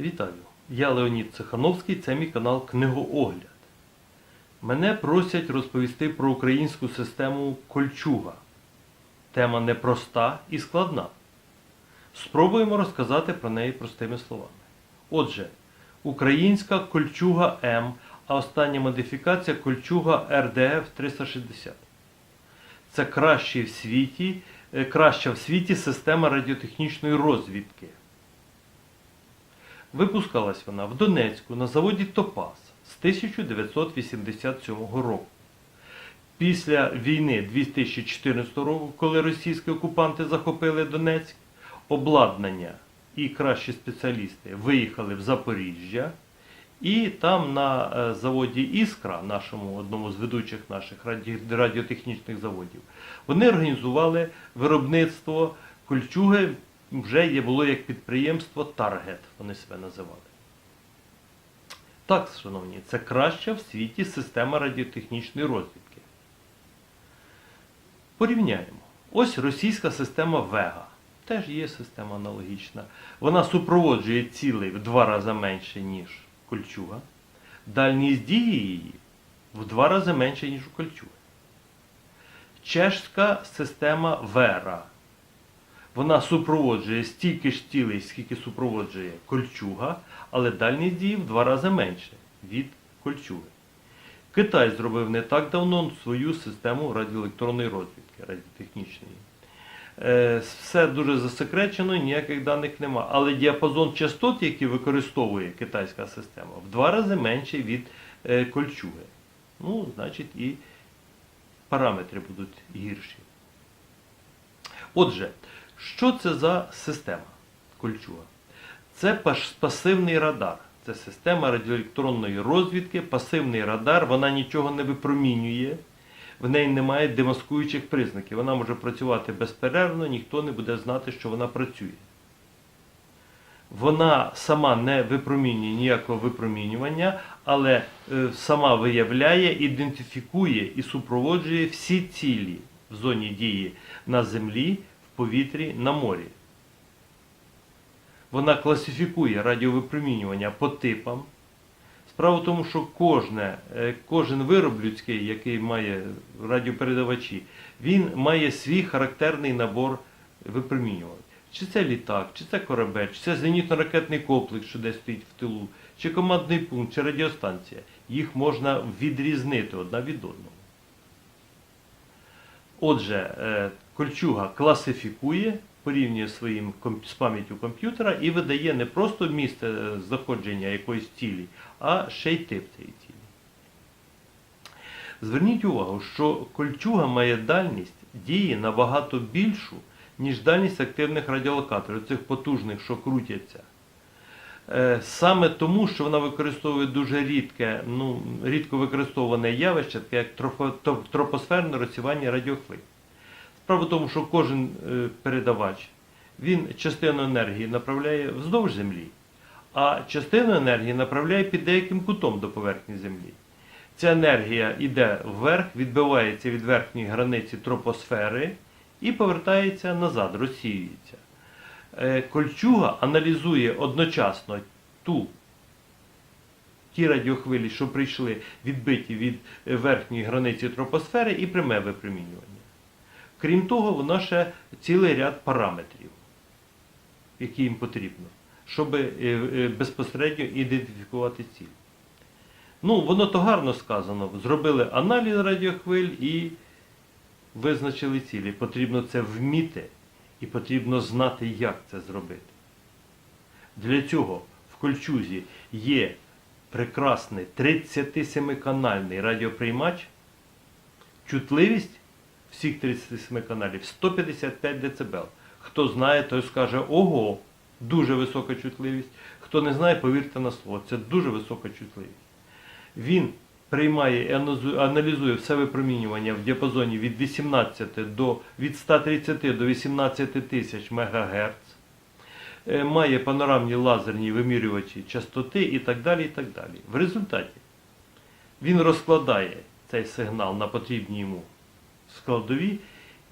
Вітаю! Я Леонід Цехановський, це мій канал Книгоогляд. Мене просять розповісти про українську систему Кольчуга. Тема непроста і складна. Спробуємо розказати про неї простими словами. Отже, українська Кольчуга М, а остання модифікація Кольчуга РДФ 360. Це кращий в світі, е, краща в світі система радіотехнічної розвідки. Випускалась вона в Донецьку на заводі Топас з 1987 року. Після війни 2014 року, коли російські окупанти захопили Донецьк, обладнання і кращі спеціалісти виїхали в Запоріжжя, і там на е, заводі Іскра, нашому одному з ведучих наших раді- радіотехнічних заводів, вони організували виробництво кольчуги, вже є було як підприємство Таргет, вони себе називали. Так, шановні, це краща в світі система радіотехнічної розвідки. Порівняємо. Ось російська система Вега. Теж є система аналогічна. Вона супроводжує цілий в два рази менше, ніж кольчуга. Дальність дії її в два рази менше, ніж у кольчуги. Чешська система Вера. Вона супроводжує стільки ж цілей, скільки супроводжує кольчуга, але дальність дії в два рази менше від кольчуги. Китай зробив не так давно свою систему радіоелектронної розвідки, радіотехнічної. Е, Все дуже засекречено, ніяких даних нема. Але діапазон частот, який використовує китайська система, в два рази менший від е, кольчуги. Ну, значить, і параметри будуть гірші. Отже, що це за система кольчуга? Це пасивний радар. Це система радіоелектронної розвідки, пасивний радар, вона нічого не випромінює, в неї немає демаскуючих признаків. Вона може працювати безперервно, ніхто не буде знати, що вона працює. Вона сама не випромінює ніякого випромінювання, але е, сама виявляє, ідентифікує і супроводжує всі цілі в зоні дії на землі, повітрі, на морі. Вона класифікує радіовипромінювання по типам. Справа в тому, що кожне, е, кожен вироб людський, який має радіопередавачі, він має свій характерний набор випромінювань. Чи це літак, чи це корабель, чи це зенітно-ракетний комплекс, що десь стоїть в тилу, чи командний пункт, чи радіостанція. Їх можна відрізнити одна від одного. Отже, е, Кольчуга класифікує, порівнює своїм з пам'яттю комп'ютера і видає не просто місце е, знаходження якоїсь цілі, а ще й тип цієї цілі. Зверніть увагу, що кольчуга має дальність дії набагато більшу, ніж дальність активних радіолокаторів, цих потужних, що крутяться. Е, Саме тому, що вона використовує дуже рідке, ну, рідко використовуване явище, таке як тропосферне розсівання радіохвиль. Справа в тому, що кожен е, передавач він частину енергії направляє вздовж землі, а частину енергії направляє під деяким кутом до поверхні землі. Ця енергія йде вверх, відбивається від верхньої границі тропосфери і повертається назад, розсіюється. Е, Кольчуга аналізує одночасно ту, ті радіохвилі, що прийшли відбиті від е, верхньої границі тропосфери і пряме випромінювання. Крім того, воно ще цілий ряд параметрів, які їм потрібно, щоб е, е, безпосередньо ідентифікувати ціль. Ну, воно то гарно сказано. Зробили аналіз радіохвиль і визначили цілі. Потрібно це вміти і потрібно знати, як це зробити. Для цього в Кольчузі є прекрасний 37-канальний радіоприймач, чутливість всіх 37 каналів 155 дБ. Хто знає, той скаже, ого, дуже висока чутливість. Хто не знає, повірте на слово, це дуже висока чутливість. Він приймає і аналізує- все випромінювання в діапазоні від 18 до від 130 до 18 тисяч МГц, е, має панорамні лазерні вимірювачі частоти і так далі. і так далі. В результаті він розкладає цей сигнал на потрібні йому складові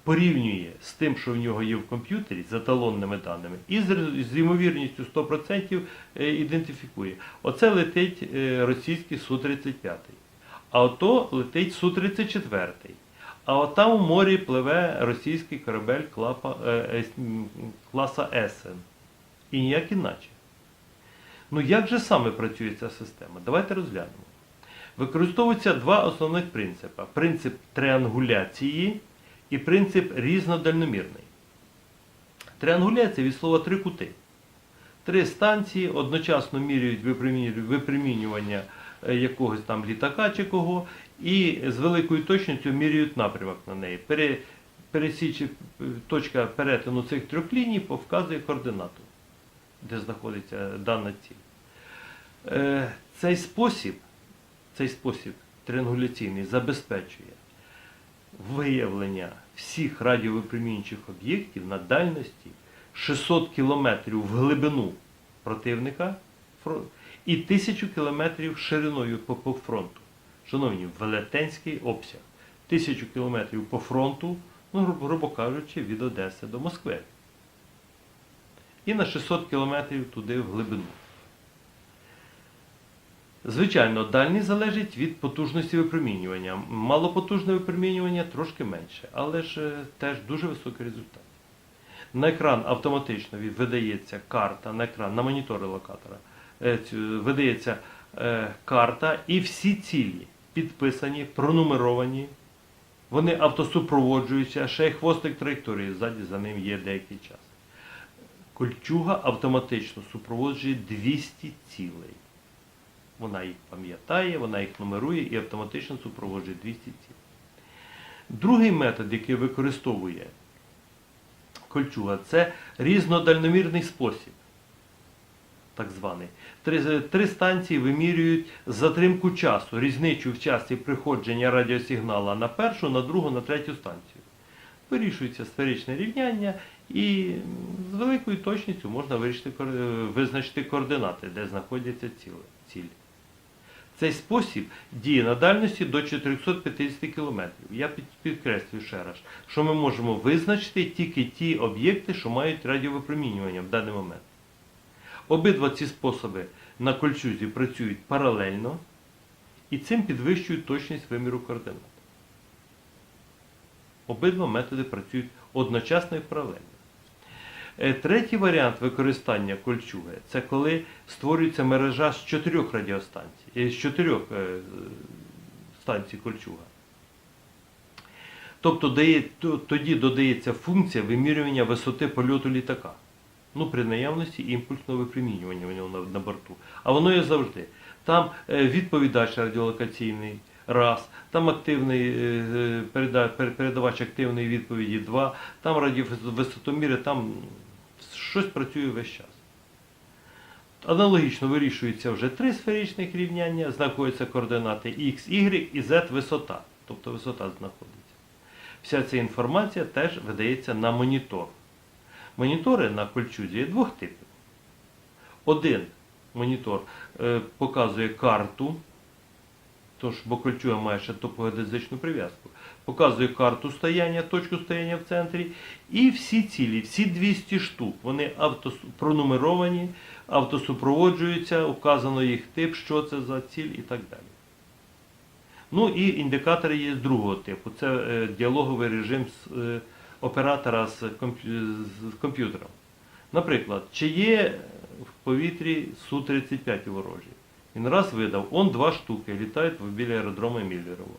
порівнює з тим, що в нього є в комп'ютері, з еталонними даними, і з, з ймовірністю 100% е, ідентифікує. Оце летить е, російський Су-35, а ото летить Су-34. А от там у морі пливе російський корабель клапа, е, е, класа Есен. І ніяк іначе. Ну як же саме працює ця система? Давайте розглянемо. Використовуються два основних принципи: принцип триангуляції і принцип різнодальномірний. Триангуляція від слова три кути. Три станції одночасно міряють випроміню- випромінювання е, якогось там літака чи кого, і з великою точністю міряють напрямок на неї. Пере, пересічі, е, точка перетину цих трьох ліній вказує координату, де знаходиться дана ціль. Е, Цей спосіб, цей спосіб триангуляційний забезпечує виявлення всіх радіовипромінюючих об'єктів на дальності 600 км в глибину противника і 1000 км шириною по, фронту. Шановні, велетенський обсяг. 1000 км по фронту, ну, грубо кажучи, від Одеси до Москви. І на 600 км туди в глибину. Звичайно, дальність залежить від потужності випромінювання. Малопотужне випромінювання трошки менше, але ж е, теж дуже високий результат. На екран автоматично видається карта, на екран, на монітори локатора е, видається е, карта, і всі цілі підписані, пронумеровані, вони автосупроводжуються, ще й хвостик траєкторії ззаді за ним є деякий час. Кольчуга автоматично супроводжує 200 цілей. Вона їх пам'ятає, вона їх нумерує і автоматично супроводжує 200 цілей. Другий метод, який використовує кольчуга, це різнодальномірний спосіб. Так званий. Три, три станції вимірюють затримку часу, різницю в часі приходження радіосигнала на першу, на другу, на третю станцію. Вирішується сферичне рівняння і з великою точністю можна визначити координати, де знаходяться цілі. Цей спосіб діє на дальності до 450 км. Я підкреслюю ще раз, що ми можемо визначити тільки ті об'єкти, що мають радіовипромінювання в даний момент. Обидва ці способи на кольчузі працюють паралельно і цим підвищують точність виміру координат. Обидва методи працюють одночасно і паралельно. Е, Третій варіант використання кольчуги це коли створюється мережа з чотирьох радіостанцій, е, з чотирьох е, станцій кольчуга. Тобто дає, тоді додається функція вимірювання висоти польоту літака. Ну, при наявності імпульсного випромінювання у нього на, на борту. А воно є завжди. Там відповідач радіолокаційний раз, там активний передавач активної відповіді два, там радіовисотоміри, там щось працює весь час. Аналогічно вирішується вже три сферичних рівняння, знаходяться координати X, Y і Z висота. Тобто висота знаходиться. Вся ця інформація теж видається на монітор. Монітори на кольчузі є двох типів. Один монітор е, показує карту, тож, бо кольчуга має ще топогеодезичну прив'язку, показує карту стояння, точку стояння в центрі, і всі цілі, всі 200 штук, вони автос, пронумеровані, автосупроводжуються, указано їх тип, що це за ціль і так далі. Ну і індикатори є другого типу. Це е, діалоговий режим з, е, оператора з, комп'ю- з комп'ютером. Наприклад, чи є в повітрі Су-35 ворожі? Він раз видав, он два штуки літають біля аеродрому Міллерово.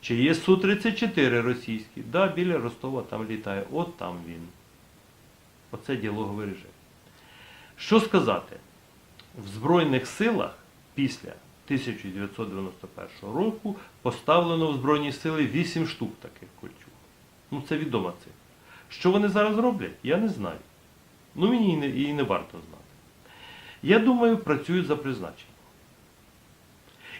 Чи є Су-34 російські? Да, біля Ростова там літає. От там він. Оце діалоговий режим. Що сказати? В Збройних силах після 1991 року поставлено в Збройні сили 8 штук таких кольчуг. Ну, це відома цифра. Що вони зараз роблять, я не знаю. Ну, мені і не, і не варто знати. Я думаю, працюють за призначенням.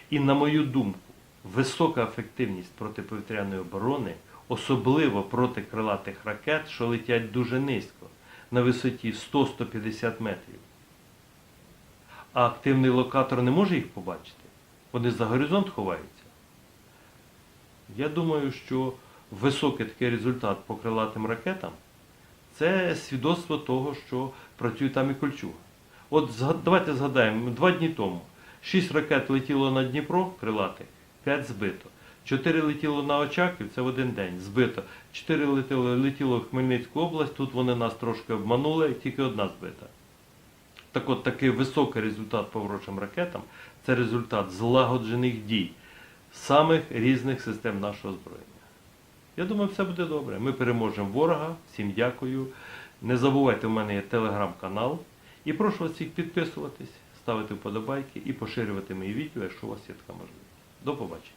І на мою думку, висока ефективність протиповітряної оборони, особливо проти крилатих ракет, що летять дуже низько, на висоті 100-150 метрів. А активний локатор не може їх побачити. Вони за горизонт ховаються. Я думаю, що високий такий результат по крилатим ракетам, це свідоцтво того, що працює там і кольчуга. От давайте згадаємо, два дні тому 6 ракет летіло на Дніпро крилатих, 5 збито. 4 летіло на Очаків, це в один день, збито. 4 летіло, летіло в Хмельницьку область, тут вони нас трошки обманули, тільки одна збита. Так от такий високий результат по ворожим ракетам це результат злагоджених дій самих різних систем нашого озброєння. Я думаю, все буде добре. Ми переможемо ворога. Всім дякую. Не забувайте, у мене є телеграм-канал. І прошу вас всіх підписуватись, ставити вподобайки і поширювати мої відео, якщо у вас є така можливість. До побачення.